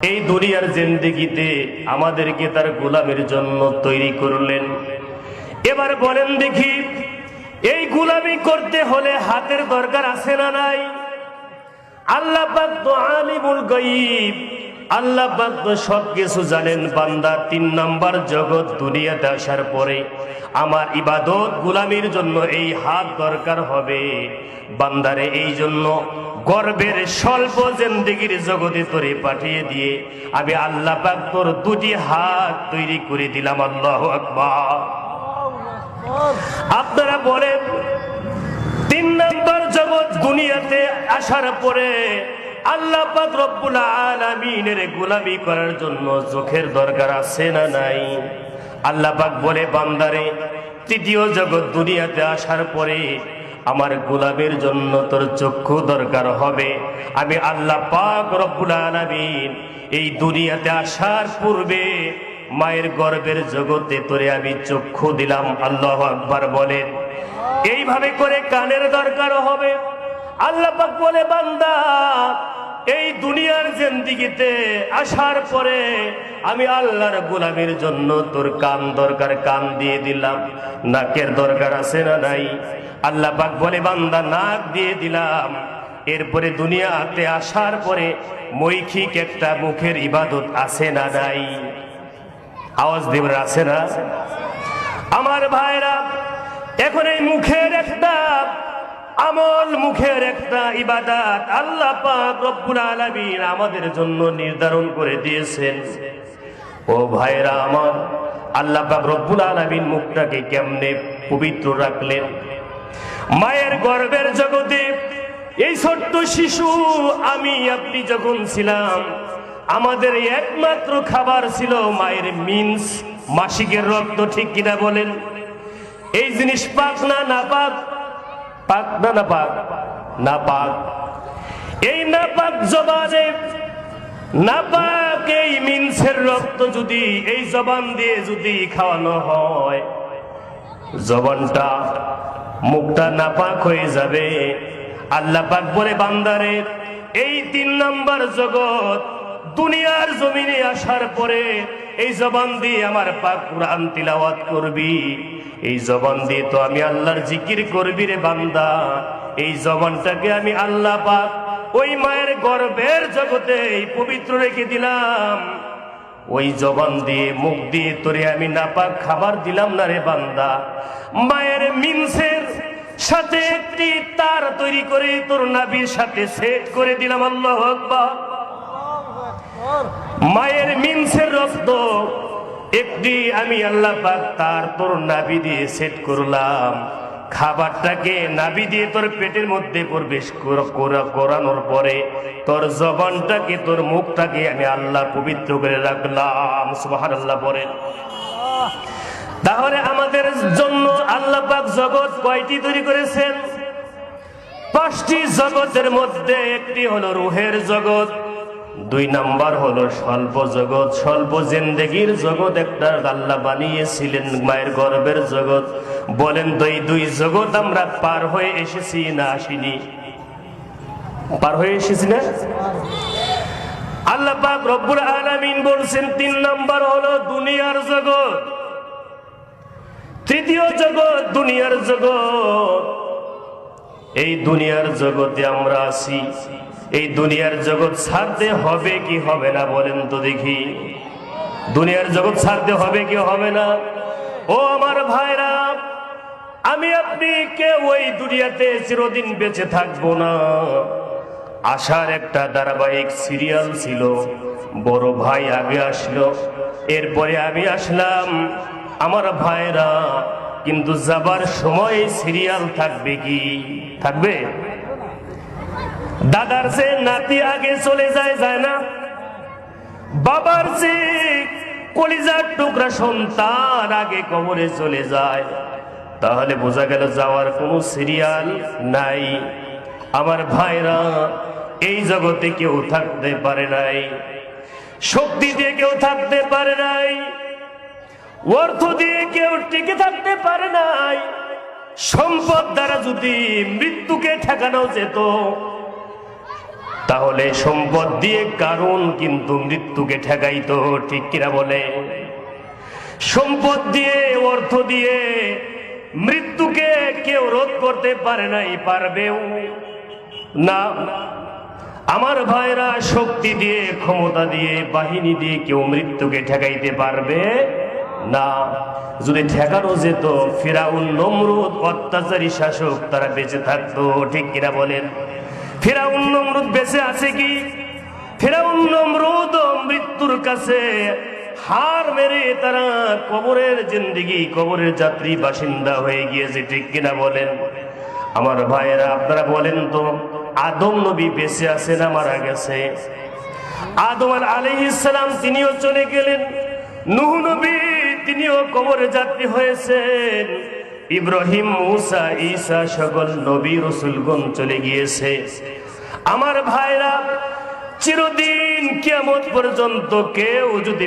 এই দুনিয়ার জিন্দিগিতে আমাদেরকে তার গোলামের জন্য তৈরি করলেন। এবার বলেন দেখি, এই গোলামি করতে হলে হাতের দরকার আছে না নাই? আল্লাহ আল্লাহ জানেন বান্দা। তিন নাম্বার জগৎ দুনিয়াতে আসার পরে আমার ইবাদত জন্য এই হাত দরকার হবে। বান্দারে এই জন্য গর্বের স্বল্প জেন্দিগির জগতে তোরে পাঠিয়ে দিয়ে আমি আল্লাহ পাক তোর দুটি হাত তৈরি করে দিলাম, আল্লাহ আকবার। আপনারা বলেন, তিন নম্বর জগৎ দুনিয়াতে আসার পরে আল্লাহ পাক রব্বুল আলামিনের গোলামি করার জন্য চোখের দরকার আছে না নাই? আল্লাহ পাক বলে, বান্দারে, তৃতীয় জগৎ দুনিয়াতে আসার পরে আমার গোলাপের জন্য তোর চক্ষু দরকার হবে। আমি আল্লাহ পাক রব্বুল আলামিন এই দুনিয়াতে আসার পূর্বে মায়ের গর্বের জগতে তোরে আমি চক্ষু দিলাম, আল্লাহ আকবার বলেন। এইভাবে করে কানের দরকার হবে। আল্লাহ পাক বলে, বান্দা এই দুনিয়ার জিন্দিগিতে আসার পরে আমি আল্লাহর গোলামের জন্য তোর কান দরকার কান দিয়ে দিলাম। নাকের দরকার আছে না নাই? আল্লাহ পাক বলে, বান্দা, নাক দিয়ে দিলাম। এরপরে দুনিয়াতে আসার পরে মৈখিক একটা মুখের ইবাদত আছে না নাই? আওয়াজ দেবের আছে না? আমার ভাইরা, এখন এই মুখের একটা আমল মুখের একটা ইবাদাত আল্লাহ পাক রব্বুল আলামিন আমাদের জন্য নির্ধারণ করে দিয়েছেন। ও ভাইরা আমার, আল্লাহ পাক রব্বুল আলামিন মুখটাকে কেমনে পবিত্র রাখলেন? মায়ের গর্ভের জগতে এই ছোট্ট শিশু, আমি, আপনি যখন ছিলাম, আমাদের একমাত্র খাবার ছিল মায়ের মিন্স, মাসিকের রক্ত, ঠিক কিনা বলেন? এই জিনিস পাক না না পাক পাক না না পাক না পাক এই না পাক জবানে না পাক এই মিন্সের রক্ত যদি, এই জবান দিয়ে যদি খাওয়ানো হয়, জবানটা মুখটা নাপাক হয়ে যাবে। আল্লাহ পাক বলে, বান্দারে, এই তিন নাম্বার জগৎ দুনিয়ার জমিনে আসার পরে এই জবান দিয়ে আমার পাক কোরআন তিলাওয়াত করবি। এই জবান দিয়ে তো আমি আল্লাহর জিকির করবি রে বান্দা। এই জবানটাকে আমি আল্লাহ পাক ওই মায়ের গর্ভের জগতে পবিত্র রেখে দিলাম। ওই জবান দিয়ে, মুখ দিয়ে তোরে আমি নাপাক খাবার দিলাম না রে বান্দা। মায়ের মিনসের সাথে একটি তার তৈরি করে তোর নাবির সাথে সেট করে দিলাম আল্লাহ আকবার। মায়ের মিনসের রক্ত। একটি আমি আল্লাহ তার তোর নাবি দিয়ে সেট করলাম। খাবারটাকে নাবি দিয়ে তোর পেটের মধ্যে প্রবেশ করানোর পরে তোর জবানটাকে, তোর মুখটাকে আমি আল্লাহ পবিত্র করে রাখলাম। সুবাহান আল্লাহ পরে তাহলে আমাদের জন্য আল্লাহ পাক জগৎ কয়টি তৈরি করেছেন? পাঁচটি জগতের মধ্যে একটি হলো রুহের জগৎ দুই নাম্বার হলো স্বল্প জগৎ। স্বল্প জিন্দেগির জগৎ একটা আল্লাহ বানিয়েছিলেন মায়ের গর্বের জগৎ। বলেন এই দুই জগৎ আমরা পার হয়ে এসেছি না আসিনি? পার হয়ে এসেছি না? আল্লাহ পাক রব্বুল আলামিন বলছেন, তিন নাম্বার হলো দুনিয়ার জগৎ। তৃতীয় জগৎ দুনিয়ার জগৎ। এই দুনিয়ার জগতে আমরা আছি। এই দুনিয়ার জগৎ ছাড়তে হবে কি হবে না বলেন তো দেখি। দুনিয়ার জগৎ ছাড়তে হবে কি হবে না? ও আমার ভাইরা, আমি আপনি কে? ওই দুনিয়াতে চিরদিন বেঁচে থাকব না। আসার একটা ধারাবাহিক সিরিয়াল ছিল, বড় ভাই আগে আসলো, এরপরে আমি আসলাম, আমার ভাইরা। কিন্তু যাবার সময় সিরিয়াল থাকবে কি? থাকবে? দাদার সে নাতি আগে চলে যায় যায় না। বাবার যে কলিজার টুকরা সন্তান আগে কবরে চলে যায়, তাহলে বোঝা গেল যাওয়ার কোনো সিরিয়াল নাই। আমার ভাইরা, এই জগতে কেউ থাকতে পারে নাই, শক্তি দিয়ে কেউ থাকতে পারে নাই, অর্থ দিয়ে কেউ টিকে থাকতে পারে নাই, সম্পদ দ্বারা যদি মৃত্যুকে ঠেকানো যেত তাহলে সম্পদ দিয়ে কারণ কিন্তু মৃত্যুকে ঠেকাইতো, ঠিক কিনা বলে? সম্পদ দিয়ে, অর্থ দিয়ে মৃত্যুকে কেউ রোধ করতে পারে নাই, পারবেও না। আমার ভাইরা শক্তি দিয়ে, ক্ষমতা দিয়ে, বাহিনী দিয়ে কেউ মৃত্যুকে ঠেকাইতে পারবে না। যদি ঠেকানো যেত, ফিরাউন, নমরুদ অত্যাচারী শাসক তারা বেঁচে থাকতো, ঠিক কিনা বলেন? ফিরাউন নমরুদ বেঁচে আছে কি? ফেরাউন নমরুদ মৃত্যুর কাছে হার মেরে তারা কবরের জিন্দিগি, কবরের যাত্রী বাসিন্দা হয়ে গিয়েছে, ঠিক কিনা বলেন? আমার ভাইয়েরা, আপনারা বলেন তো, আদম নবী বেঁচে আছে না মারা গেছে? আদম আর আলী ইসলাম তিনিও চলে গেলেন, নুহ নবী তিনিও কবরে যাত্রী হয়েছেন। ইব্রাহিম, মুসা, ঈসা সকল নবী রসুলগণ চলে গিয়েছে। আমার ভাইরা, চিরদিন কেমন পর্যন্ত কেউ যদি